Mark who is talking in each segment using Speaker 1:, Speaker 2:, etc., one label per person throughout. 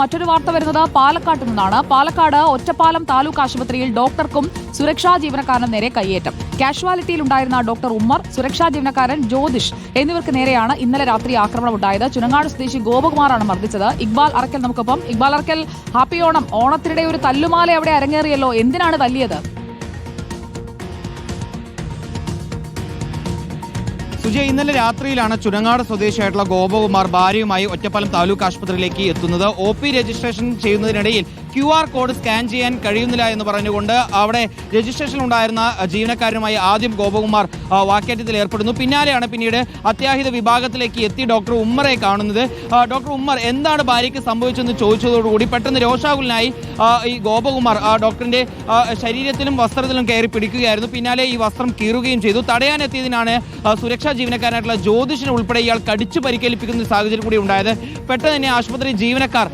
Speaker 1: മറ്റൊരു വാർത്ത വരുന്നത് പാലക്കാട്ട് നിന്നാണ്. പാലക്കാട് ഒറ്റപ്പാലം താലൂക്ക് ആശുപത്രിയിൽ ഡോക്ടർക്കും സുരക്ഷാ ജീവനക്കാരനും നേരെ കയ്യേറ്റം. കാഷ്വാലിറ്റിയിൽ ഉണ്ടായിരുന്ന ഡോക്ടർ ഉമ്മർ സുരക്ഷാ ജീവനക്കാരൻ ജ്യോതിഷ് എന്നിവർക്ക് നേരെയാണ് ഇന്നലെ രാത്രി ആക്രമണം ഉണ്ടായത്. ചുനങ്ങാട് സ്വദേശി ഗോപകുമാറാണ് മർദ്ദിച്ചത്. ഇക്ബാൽ അറക്കൽ നമുക്കൊപ്പം. ഇക്ബാൽ അറക്കൽ ഹാപ്പി ഓണം ഓണത്തിനിടെ ഒരു തല്ലുമാല അവിടെ അരങ്ങേറിയല്ലോ. എന്തിനാണ് തല്ലിയത്?
Speaker 2: സുജയ ഇന്നലെ രാത്രിയിലാണ് ചുരങ്ങാട് സ്വദേശിയായിട്ടുള്ള ഗോപകുമാർ ഭാര്യയുമായി ഒറ്റപ്പാലം താലൂക്ക് ആശുപത്രിയിലേക്ക് എത്തുന്നത്. ഒ പി രജിസ്ട്രേഷൻ ചെയ്യുന്നതിനിടയിൽ ക്യു ആർ കോഡ് സ്കാൻ ചെയ്യാൻ കഴിയുന്നില്ല എന്ന് പറഞ്ഞുകൊണ്ട് അവിടെ രജിസ്ട്രേഷൻ ഉണ്ടായിരുന്ന ജീവനക്കാരനുമായി ആദ്യം ഗോപകുമാർ വാക്കേറ്റത്തിൽ ഏർപ്പെടുന്നു. പിന്നാലെയാണ് പിന്നീട് അത്യാഹിത വിഭാഗത്തിലേക്ക് എത്തി ഡോക്ടർ ഉമ്മറെ കാണുന്നത്. ഡോക്ടർ ഉമ്മർ എന്താണ് ഭാര്യയ്ക്ക് സംഭവിച്ചെന്ന് ചോദിച്ചതോടുകൂടി പെട്ടെന്ന് രോഷാകുലനായി ഈ ഗോപകുമാർ ഡോക്ടറിന്റെ ശരീരത്തിലും വസ്ത്രത്തിലും കയറി പിടിക്കുകയായിരുന്നു. പിന്നാലെ ഈ വസ്ത്രം കീറുകയും ചെയ്തു. തടയാനെത്തിയതിനാണ് സുരക്ഷാ ജീവനക്കാരനായിട്ടുള്ള ജ്യോതിഷിനെ ഉൾപ്പെടെ ഇയാൾ കടിച്ചു പരിക്കേൽപ്പിക്കുന്ന സാഹചര്യം കൂടി ഉണ്ടായത്. പെട്ടെന്ന് തന്നെ ആശുപത്രി ജീവനക്കാർ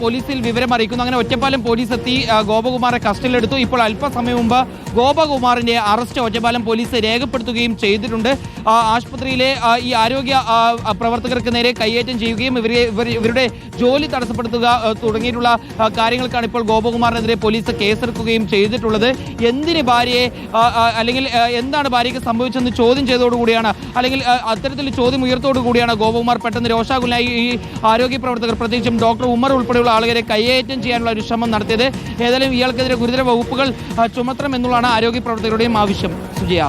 Speaker 2: പോലീസിൽ വിവരം അറിയിക്കുന്നു അങ്ങനെ ഒറ്റപ്പാലം പോലീസ് എത്തി ഗോപകുമാറെ കസ്റ്റഡിയിലെടുത്തു. ഇപ്പോൾ അല്പസമയം മുമ്പ് ഗോപകുമാറിന്റെ അറസ്റ്റ് ഒറ്റപ്പാലം പോലീസ് രേഖപ്പെടുത്തുകയും ചെയ്തിട്ടുണ്ട്. ആശുപത്രിയിലെ ഈ ആരോഗ്യ പ്രവർത്തകർക്ക് നേരെ കയ്യേറ്റം ചെയ്യുകയും ഇവരെ ഇവരുടെ ജോലി തടസ്സപ്പെടുത്തുക തുടങ്ങിയിട്ടുള്ള കാര്യങ്ങൾക്കാണ് ഇപ്പോൾ ഗോപകുമാറിനെതിരെ പോലീസ് കേസെടുക്കുകയും ചെയ്തിട്ടുള്ളത്. എന്തിന് ഭാര്യയെ അല്ലെങ്കിൽ എന്താണ് ഭാര്യയ്ക്ക് സംഭവിച്ചെന്ന് ചോദ്യം ചെയ്തതോടുകൂടിയാണ് അല്ലെങ്കിൽ അത്തരത്തിൽ ചോദ്യം ഉയർത്തോടുകൂടിയാണ് ഗോപകുമാർ പെട്ടെന്ന് രോഷാകുലായി ഈ ആരോഗ്യ പ്രവർത്തകർ പ്രത്യേകിച്ചും ഡോക്ടർ ഉമ്മർ ഉൾപ്പെടെയുള്ള ആളുകളെ കയ്യേറ്റം ചെയ്യാനുള്ള ഒരു ശ്രമം നടത്തിയത്. ഏതായാലും ഇയാൾക്കെതിരെ ഗുരുതര വകുപ്പുകൾ ചുമത്തണം എന്നുള്ളതാണ് ആരോഗ്യ പ്രവർത്തകരുടെയും ആവശ്യം. സുജയ.